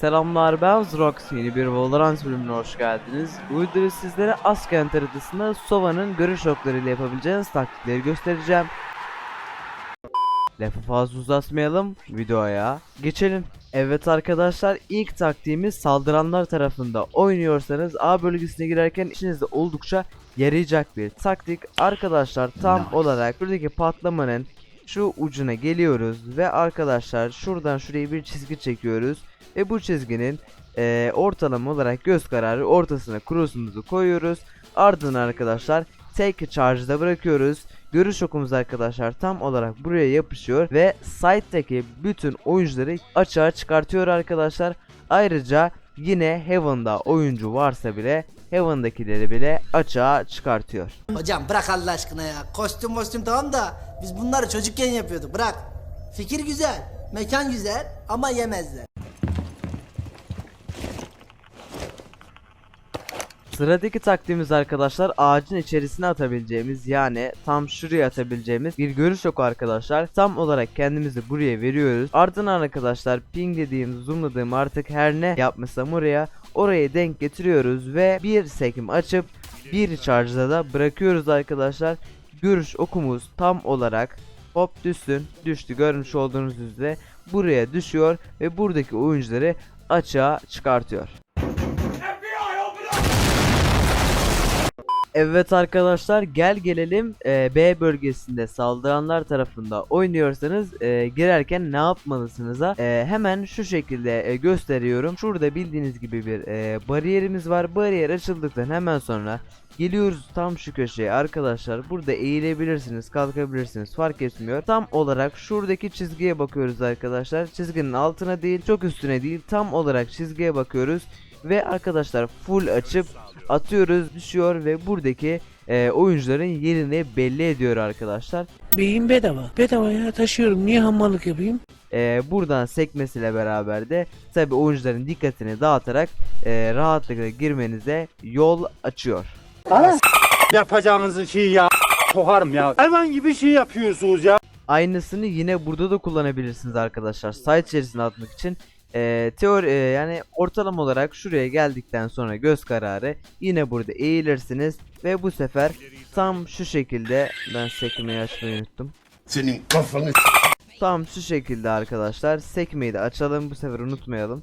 Selamlar ben Zrox yeni bir Valorant bölümüne hoş geldiniz. Bu videoda sizlere Askent haritasında Sova'nın görüş oklarıyla yapabileceğiniz taktikleri göstereceğim. Lafı fazla uzatmayalım videoya geçelim. Evet arkadaşlar ilk taktiğimiz saldıranlar tarafında oynuyorsanız A bölgesine girerken içinizde oldukça yarayacak bir taktik. Arkadaşlar tam olarak buradaki patlamanın şu ucuna geliyoruz ve arkadaşlar şuradan şuraya bir çizgi çekiyoruz ve bu çizginin eee, ortalama olarak göz kararı ortasına cross'umuzu koyuyoruz. Ardından arkadaşlar tek charge'da bırakıyoruz. Görüş okumuz arkadaşlar tam olarak buraya yapışıyor ve site'deki bütün oyuncuları açığa çıkartıyor arkadaşlar. Ayrıca yine Heaven'da oyuncu varsa bile Heaven'dakileri bile açığa çıkartıyor. Hocam bırak Allah aşkına ya. Kostüm kostüm tamam da biz bunları çocukken yapıyorduk bırak. Fikir güzel, mekan güzel ama yemezler. Sıradaki taktiğimiz arkadaşlar ağacın içerisine atabileceğimiz yani tam şuraya atabileceğimiz bir görüş oku arkadaşlar. Tam olarak kendimizi buraya veriyoruz. Ardından arkadaşlar ping dediğim zoomladığım artık her ne yapmışsam oraya oraya denk getiriyoruz ve bir sekim açıp bir charge'da da bırakıyoruz arkadaşlar. Görüş okumuz tam olarak hop düşsün düştü görmüş olduğunuz üzere buraya düşüyor ve buradaki oyuncuları açığa çıkartıyor. Evet arkadaşlar gel gelelim e, B bölgesinde saldıranlar tarafında oynuyorsanız e, girerken ne yapmalısınız'a e, hemen şu şekilde e, gösteriyorum. Şurada bildiğiniz gibi bir e, bariyerimiz var. Bariyer açıldıktan hemen sonra geliyoruz tam şu köşeye arkadaşlar. Burada eğilebilirsiniz, kalkabilirsiniz fark etmiyor. Tam olarak şuradaki çizgiye bakıyoruz arkadaşlar. Çizginin altına değil, çok üstüne değil. Tam olarak çizgiye bakıyoruz ve arkadaşlar full açıp atıyoruz düşüyor ve buradaki e, oyuncuların yerini belli ediyor arkadaşlar. Beyin bedava. Bedavaya taşıyorum. Niye hamallık yapayım? E, buradan sekmesiyle beraber de tabi oyuncuların dikkatini dağıtarak e, rahatlıkla girmenize yol açıyor. yapacağınızı şey ya sokarım ya. Hayvan gibi şey yapıyorsunuz ya. Aynısını yine burada da kullanabilirsiniz arkadaşlar. Site içerisine atmak için. E, teori e, yani ortalama olarak şuraya geldikten sonra göz kararı yine burada eğilirsiniz ve bu sefer tam şu şekilde ben sekmeyi açmayı unuttum. Senin kafanı Tam şu şekilde arkadaşlar sekmeyi de açalım bu sefer unutmayalım.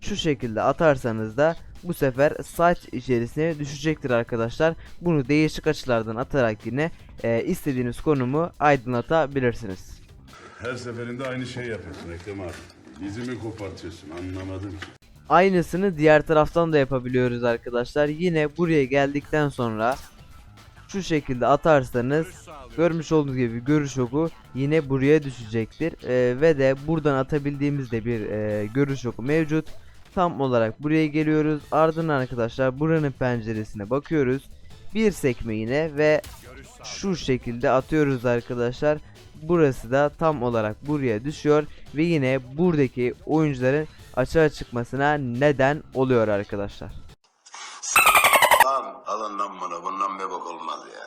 Şu şekilde atarsanız da bu sefer saç içerisine düşecektir arkadaşlar. Bunu değişik açılardan atarak yine e, istediğiniz konumu aydınlatabilirsiniz. her seferinde aynı şey yapıyorsun Ekrem abi. Dizimi kopartıyorsun anlamadım ki. Aynısını diğer taraftan da yapabiliyoruz arkadaşlar. Yine buraya geldikten sonra şu şekilde atarsanız görmüş olduğunuz gibi görüş oku yine buraya düşecektir. Ee, ve de buradan atabildiğimiz de bir e, görüş oku mevcut. Tam olarak buraya geliyoruz. Ardından arkadaşlar buranın penceresine bakıyoruz. Bir sekme yine ve şu şekilde atıyoruz arkadaşlar. Burası da tam olarak buraya düşüyor ve yine buradaki oyuncuların açığa çıkmasına neden oluyor arkadaşlar. Lan alından bana bundan bir bak olmaz ya.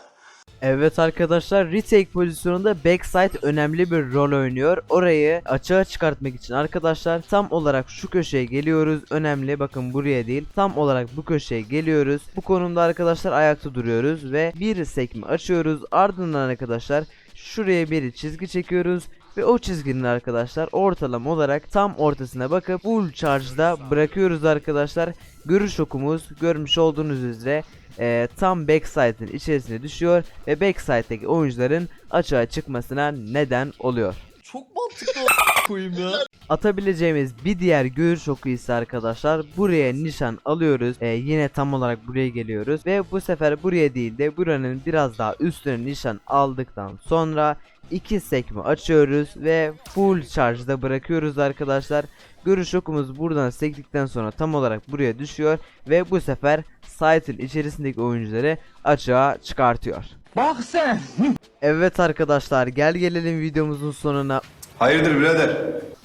Evet arkadaşlar retake pozisyonunda backside önemli bir rol oynuyor. Orayı açığa çıkartmak için arkadaşlar tam olarak şu köşeye geliyoruz. Önemli bakın buraya değil. Tam olarak bu köşeye geliyoruz. Bu konumda arkadaşlar ayakta duruyoruz ve bir sekme açıyoruz. Ardından arkadaşlar şuraya bir çizgi çekiyoruz. Ve o çizginin arkadaşlar ortalama olarak tam ortasına bakıp full charge'da bırakıyoruz arkadaşlar. Görüş okumuz görmüş olduğunuz üzere e, tam backside'ın içerisine düşüyor ve backside'deki oyuncuların açığa çıkmasına neden oluyor. Çok mantıklı koyayım ya. Atabileceğimiz bir diğer görüş oku ise arkadaşlar buraya nişan alıyoruz. E, yine tam olarak buraya geliyoruz ve bu sefer buraya değil de buranın biraz daha üstüne nişan aldıktan sonra iki sekme açıyoruz ve full charge'da bırakıyoruz arkadaşlar. Görüş okumuz buradan sektikten sonra tam olarak buraya düşüyor ve bu sefer site'in içerisindeki oyuncuları açığa çıkartıyor. Bak sen. Evet arkadaşlar gel gelelim videomuzun sonuna. Hayırdır birader?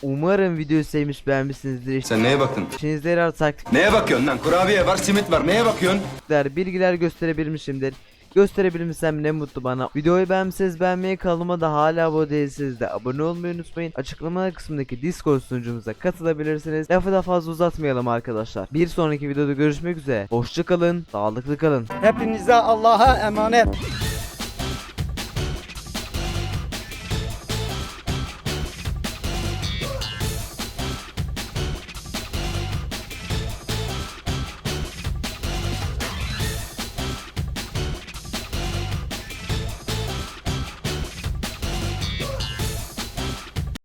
Umarım videoyu sevmiş beğenmişsinizdir. Sen neye baktın? İşinizde yarar taktikler, Neye bakıyorsun lan? Kurabiye var, simit var. Neye bakıyorsun? bilgiler gösterebilmişimdir. Gösterebilmişsem ne mutlu bana. Videoyu beğenmişseniz beğenmeyi kanalıma da hala abone değilseniz de abone olmayı unutmayın. Açıklamalar kısmındaki Discord sunucumuza katılabilirsiniz. Lafı da fazla uzatmayalım arkadaşlar. Bir sonraki videoda görüşmek üzere. Hoşçakalın, sağlıklı kalın. Hepinize Allah'a emanet.